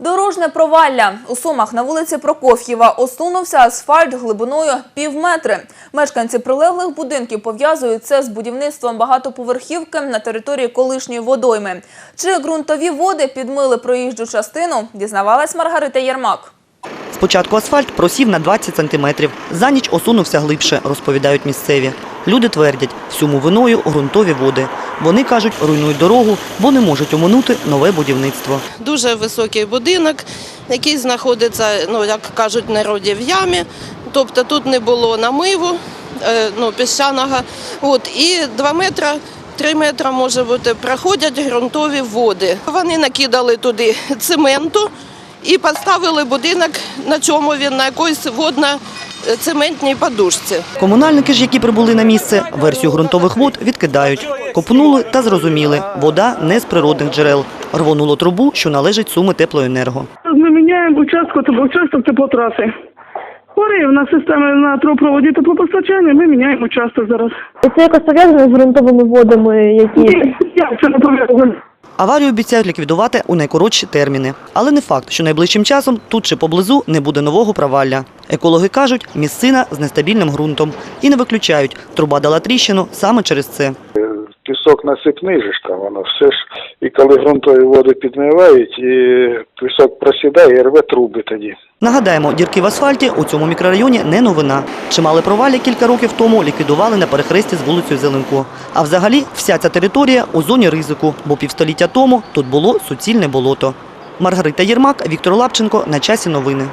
Дорожне провалля. У Сумах на вулиці Прокоф'єва осунувся асфальт глибиною пів метри. Мешканці прилеглих будинків пов'язують це з будівництвом багатоповерхівки на території колишньої водойми. Чи ґрунтові води підмили проїжджу частину, дізнавалась Маргарита Єрмак. Спочатку асфальт просів на 20 сантиметрів. За ніч осунувся глибше, розповідають місцеві. Люди твердять, всьому виною ґрунтові води. Вони кажуть, руйнують дорогу, бо не можуть оминути нове будівництво. Дуже високий будинок, який знаходиться, ну як кажуть народі, в ямі. Тобто тут не було намиву, е, ну, піщаного. От, і 2 метри, 3 метри, може бути, проходять ґрунтові води. Вони накидали туди цементу і поставили будинок, на чому він, на якоїсь водно-цементній подушці. Комунальники ж, які прибули на місце, версію ґрунтових вод відкидають. Копнули та зрозуміли – вода не з природних джерел. Рвонуло трубу, що належить Суми теплоенерго. Ми міняємо участку, тобто участок теплотраси. Хворий в нас система на трубопроводі теплопостачання, ми міняємо участок зараз. Це якось пов'язано з ґрунтовими водами, які Ні, це не пов'язано? Аварію обіцяють ліквідувати у найкоротші терміни. Але не факт, що найближчим часом тут чи поблизу не буде нового провалля. Екологи кажуть, місцина з нестабільним ґрунтом. І не виключають, труба дала тріщину саме через це. пісок насипний же ж там, воно все ж. І коли ґрунтові води підмивають, і пісок просідає і рве труби тоді. Нагадаємо, дірки в асфальті у цьому мікрорайоні не новина. Чимале провалля кілька років тому ліквідували на перехресті з вулицею Зеленко. А взагалі вся ця територія у зоні ризику, бо півстоліття тому тут було суцільне болото. Маргарита Єрмак, Віктор Лапченко. На часі новини.